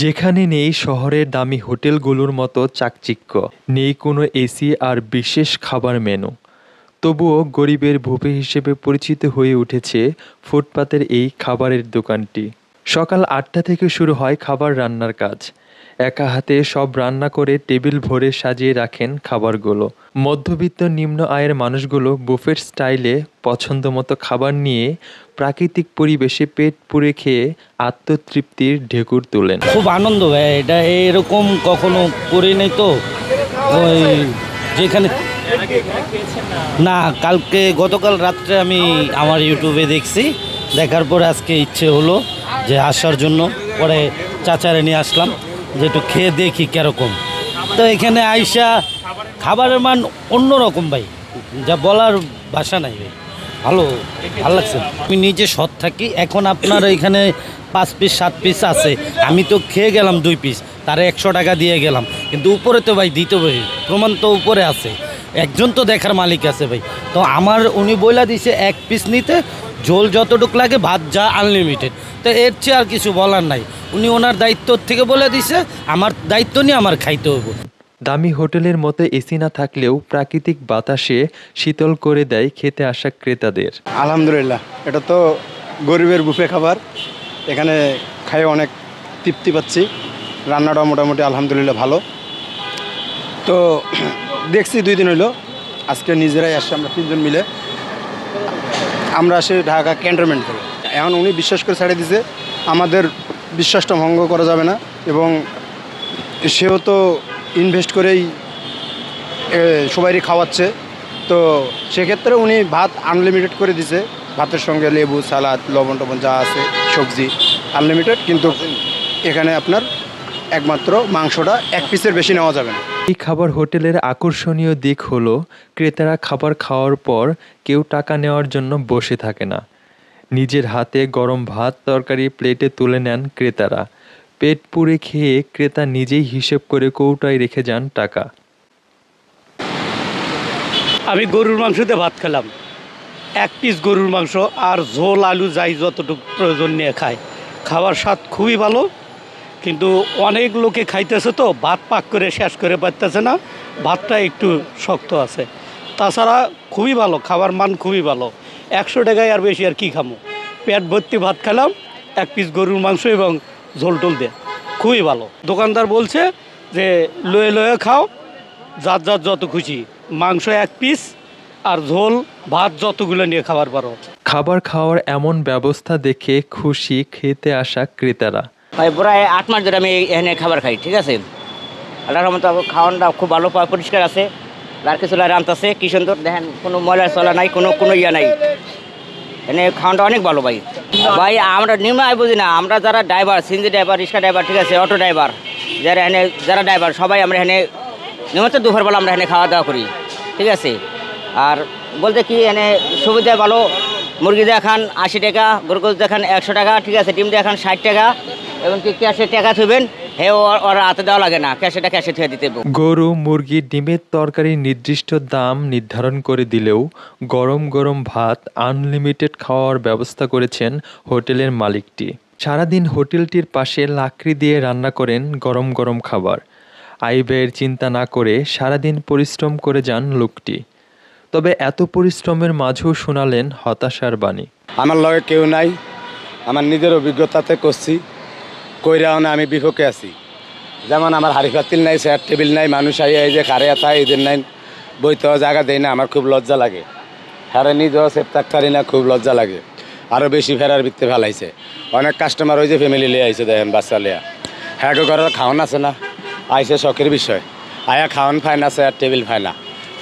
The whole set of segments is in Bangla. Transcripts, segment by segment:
যেখানে নেই শহরের দামি হোটেলগুলোর মতো চাকচিক্য, নেই কোনো এসি আর বিশেষ খাবার মেনু। তবুও গরিবের ভূপে হিসেবে পরিচিত হয়ে উঠেছে ফুটপাতের এই খাবারের দোকানটি। সকাল আটটা থেকে শুরু হয় খাবার রান্নার কাজ। একা হাতে সব রান্না করে টেবিল ভরে সাজিয়ে রাখেন খাবারগুলো। মধ্যবিত্ত নিম্ন আয়ের মানুষগুলো বুফের স্টাইলে পছন্দ মতো খাবার নিয়ে প্রাকৃতিক পরিবেশে পেট পুড়ে খেয়ে আত্মতৃপ্তির ঢেকুর তোলেন। খুব আনন্দ ভাই, এটা এরকম কখনো করি নাই তো। ওই যেখানে না, কালকে গতকাল রাত্রে আমি আমার ইউটিউবে দেখছি। দেখার পর আজকে ইচ্ছে হলো। যে আসার জন্য পরে চাচারে নিয়ে আসলাম, যে একটু খেয়ে দেখি কীরকম। তো এখানে আইসা খাবারের মান অন্যরকম ভাই, যা বলার ভাষা নাই ভাই। ভালো ভালো লাগছে। আমি নিজে সৎ থাকি, এখন আপনার এখানে পাঁচ পিস সাত পিস আছে। আমি তো খেয়ে গেলাম দুই পিস তারে একশো টাকা দিয়ে গেলাম। কিন্তু উপরে তো ভাই দিতে ভাই প্রমাণ তো উপরে আছে। একজন তো দেখার মালিক আছে ভাই। তো আমার উনি বইলা দিছে এক পিস নিতে ঝোল যতটুক লাগে ভাত যা আনলিমিটেড তো এর চেয়ে আর কিছু বলার নাই। উনি ওনার দায়িত্ব থেকে বলে দিছে আমার দায়িত্ব নিয়ে আমার খাইতে হইব। দামি হোটেলের মতো এসি না থাকলেও প্রাকৃতিক বাতাসে শীতল করে দেয় খেতে আসা ক্রেতাদের। আলহামদুলিল্লাহ এটা তো গরিবের বুফে খাবার। এখানে খাই অনেক তৃপ্তি পাচ্ছি। রান্নাটা মোটামুটি আলহামদুলিল্লাহ ভালো। তো দেখছি দুই দিন হইল। আজকে নিজেরাই আসছে আমরা তিনজন মিলে। আমরা আসি ঢাকা ক্যান্টনমেন্ট থেকে এখন উনি বিশ্বাস করে ছেড়ে দিছে আমাদের বিশ্বাসটা ভঙ্গ করা যাবে না এবং সেও তো ইনভেস্ট করেই এ, সবাইরই খাওয়াচ্ছে। তো সেক্ষেত্রে উনি ভাত আনলিমিটেড করে দিছে। ভাতের সঙ্গে লেবু সালাদ লবণ টবণ যা আছে সবজি আনলিমিটেড কিন্তু এখানে আপনার একমাত্র মাংসটা এক পিসের বেশি নেওয়া যাবে না। এই খাবার হোটেলের আকর্ষণীয় দিক হলো, ক্রেতারা খাবার খাওয়ার পর কেউ টাকা নেওয়ার জন্য বসে থাকে না। নিজের হাতে গরম ভাত তরকারি প্লেটে তুলে নেন ক্রেতারা। পেট পুড়ে খেয়ে ক্রেতা নিজেই হিসেব করে কৌটায় রেখে যান টাকা। আমি গরুর মাংসতে ভাত খেলাম। এক পিস গরুর মাংস আর ঝোল, আলু যাই যতটুকু প্রয়োজন নিয়ে খায়। খাবার স্বাদ খুবই ভালো। কিন্তু অনেক লোকে খাইতেছে তো, ভাত পাক করে শেষ করে পারতেছে না, ভাতটা একটু শক্ত আছে। তাছাড়া খুবই ভালো, খাবার মান খুবই ভালো। একশো টাকায় আর বেশি আর কি খামো? পেট ভর্তি ভাত খেলাম, এক পিস গরুর মাংস এবং ঝোল টোল দিয়ে। খুবই ভালো। দোকানদার বলছে যে, লয়ে লয়ে খাও, যার যার যত খুশি। মাংস এক পিস আর ঝোল, ভাত যতগুলো নিয়ে খাবার পারো। খাবার খাওয়ার এমন ব্যবস্থা দেখে খুশি খেতে আসা ক্রেতারা। প্রায় আট মাস ধরে আমি এখানে খাবার খাই, ঠিক আছে? আল্লাহর রহমতে খাওয়ানটা খুব ভালো পরিষ্কার আছে। আর কিছু রান্তাছে কি সুন্দর, দেখেন, কোনো ময়লা চলা নাই, কোনো কোনো ইয়া নাই। এখানে খাওয়ানটা অনেক ভালো ভাই। ভাই, আমরা নিম্ন আয় বুঝি না, আমরা যারা driver CNG driver rickshaw driver ঠিক আছে অটো ড্রাইভার যারা এখানে যারা ড্রাইভার সবাই আমরা এখানে নিয়মিত দুপুরবেলা আমরা এখানে খাওয়া দাওয়া করি, ঠিক আছে? আর বলতে কি, এনে সুবিধা ভালো, মুরগি দেখান আশি টাকা গরুগোজ দেখান একশো টাকা, ঠিক আছে, ডিম দেখান ষাট টাকা এবং কি ক্যাশে টাকা থুবেন হে ও- হাতে দেওয়া লাগে না ক্যাশেটা ক্যাশে থুয়ে দিতে গরু মুরগি ডিমের তরকারির নির্দিষ্ট দাম নির্ধারণ করে দিলেও গরম গরম ভাত আনলিমিটেড খাওয়ার ব্যবস্থা করেছেন হোটেলের মালিকটি। সারাদিন হোটেলটির পাশে লাকড়ি দিয়ে রান্না করেন গরম গরম খাবার। আয় ব্যয়ের চিন্তা না করে সারাদিন পরিশ্রম করে যান লোকটি। তবে এত পরিশ্রমের মাঝেও শোনালেন হতাশার বাণী। আমার লগে কেউ নাই আমার নিজের অভিজ্ঞতাতে করছি। কইরাও না আমি বিপক্ষে আছি। যেমন আমার হাড়ি পাতিল নাই চেয়ার টেবিল নাই, মানুষ আই এই যে কারে আতা এদের নাই বইতেও জায়গা দেয় না, আমার খুব লজ্জা লাগে। হারে নিজেও থাকতে পারি না, খুব লজ্জা লাগে। আরও বেশি ফেরার ভিত্তে ফেলাইছে। অনেক কাস্টমার ওই যে ফ্যামিলি লিয়ে আইছে, দেখেন বাচ্চা লিয়া হ্যাঁ ঘরে খাওয়ান আছে না? আইসে শখের বিষয়। আয়া খাওয়ান পায় না চেয়ার টেবিল পায় না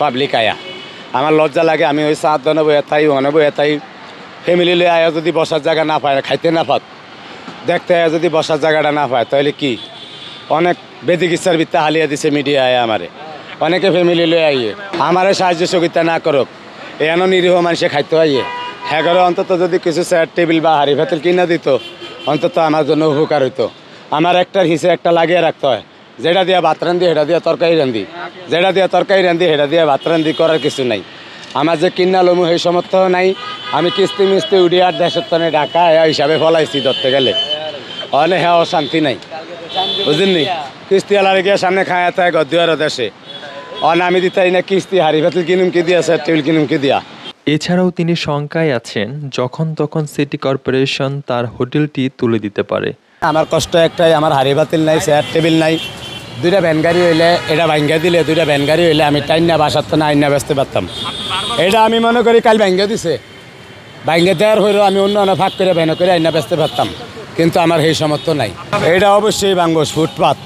পাবলিক আয়া। আমার লজ্জা লাগে, আমি ওই সাত দনে বয়ে থাই বয়ে থাই ফ্যামিলি লিয়ে আয়া যদি বসার জায়গা না পায়, খাইতে না পাত। দেখতে যদি বসার জায়গাটা না পায়, তাহলে কি? অনেক বেদিকিচ্ছার ভিত্তে হালিয়ে দিছে মিডিয়ায় আমারে। অনেকে ফ্যামিলি লয়ে আইয়ে। আমারে সাহায্য সহযোগিতা না করুক এন নিরীহ মানুষে খাইতে আইয়ে হ্যাঁ অন্তত যদি কিছু চেয়ার টেবিল বা হাড়ি ভাতেল কিনা দিত, অন্তত আমার জন্য উপকার হইতো। আমার একটার হিসে একটা লাগিয়ে রাখতে হয়। যেটা দিয়ে ভাত রান্ধি, সেটা দিয়ে তরকারি রান্ধি। যেটা দিয়ে তরকারি রান্ধি, সেটা দিয়ে ভাত রান্ধি করার কিছু নাই। আমার যে কিনা লমু সেই সমর্থ নাই। আমি কিস্তি মিস্তি উড়িয়ে আর দেশের তনে ঢাকা হিসাবে ফলাইছি ধরতে গেলে। অনেক হ্যাঁ অশান্তি নাই। বুঝলেননি কিস্তি আলারে গিয়ে সামনে খায়া থাকে গদ্দিয়ার দেশে। অন আমি দিতাই না কিস্তি হারি ভাতিল কিনুম কি দিয়া স্যার টেবিল কিনুম কি দিয়া? এছাড়াও তিনি শঙ্কায় আছেন যখন তখন সিটি কর্পোরেশন তার হোটেলটি তুলে দিতে পারে। আমার কষ্ট একটাই আমার হাড়ি বাতিল নাই চেয়ার টেবিল নাই। দুইটা ভ্যান গাড়ি হইলে এটা ভাঙ্গা দিলে দুইটা ভ্যান গাড়ি হইলে আমি টাইন বাসার তো না, আইনা বেচতে পারতাম। এটা আমি মনে করি কাল ভাঙ্গা দিছে। ভাঙ্গা দেওয়ার হইলেও আমি অন্য অন্য ভাগ করে ভ্যান করে আইনা বেচতে পারতাম। কিন্তু আমার সেই সামর্থ্য নাই। এটা অবশ্যই ভাঙ্গো ফুটপাত।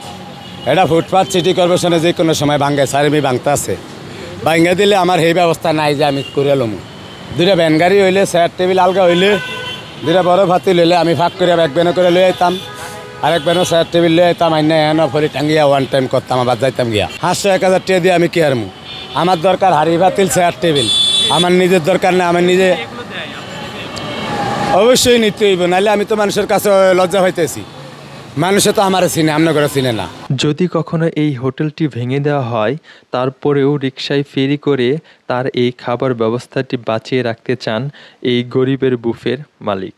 এটা ফুটপাত সিটি কর্পোরেশনে যে কোনো সময় ভাঙ্গে সারিমি ভাঙতে আছে। ভাঙ্গা দিলে আমার সেই ব্যবস্থা নাই যে আমি করে লমু। দুইটা ভ্যান গাড়ি হইলে, চেয়ার টেবিল আলগা হইলে, দুইটা বড় ভাতি লইলে আমি ভাগ করে এক বেনে করে লই আইতাম। আরেক বেনো চেয়ার টেবিল লই আইতাম, আইনা এন ফরি টাঙ্গিয়া ওয়ান টাইম করতাম, আবার যাইতাম গিয়া। হাঁসশো এক হাজার টাকা দিয়ে আমি কি হারমু? আমার দরকার হাড়ি বাতিল চেয়ার টেবিল। আমার নিজের দরকার না, আমার নিজে অবশ্যই নিতে হইব, নাহলে আমি তো মানুষের কাছে লজ্জা হইতেছি মানুষে তো আমার চিনে আপনার করে চিনে না। যদি কখনো এই হোটেলটি ভেঙে দেওয়া হয়, তারপরেও রিকশায় ফেরি করে তার এই খাবার ব্যবস্থাটি বাঁচিয়ে রাখতে চান এই গরিবের বুফের মালিক।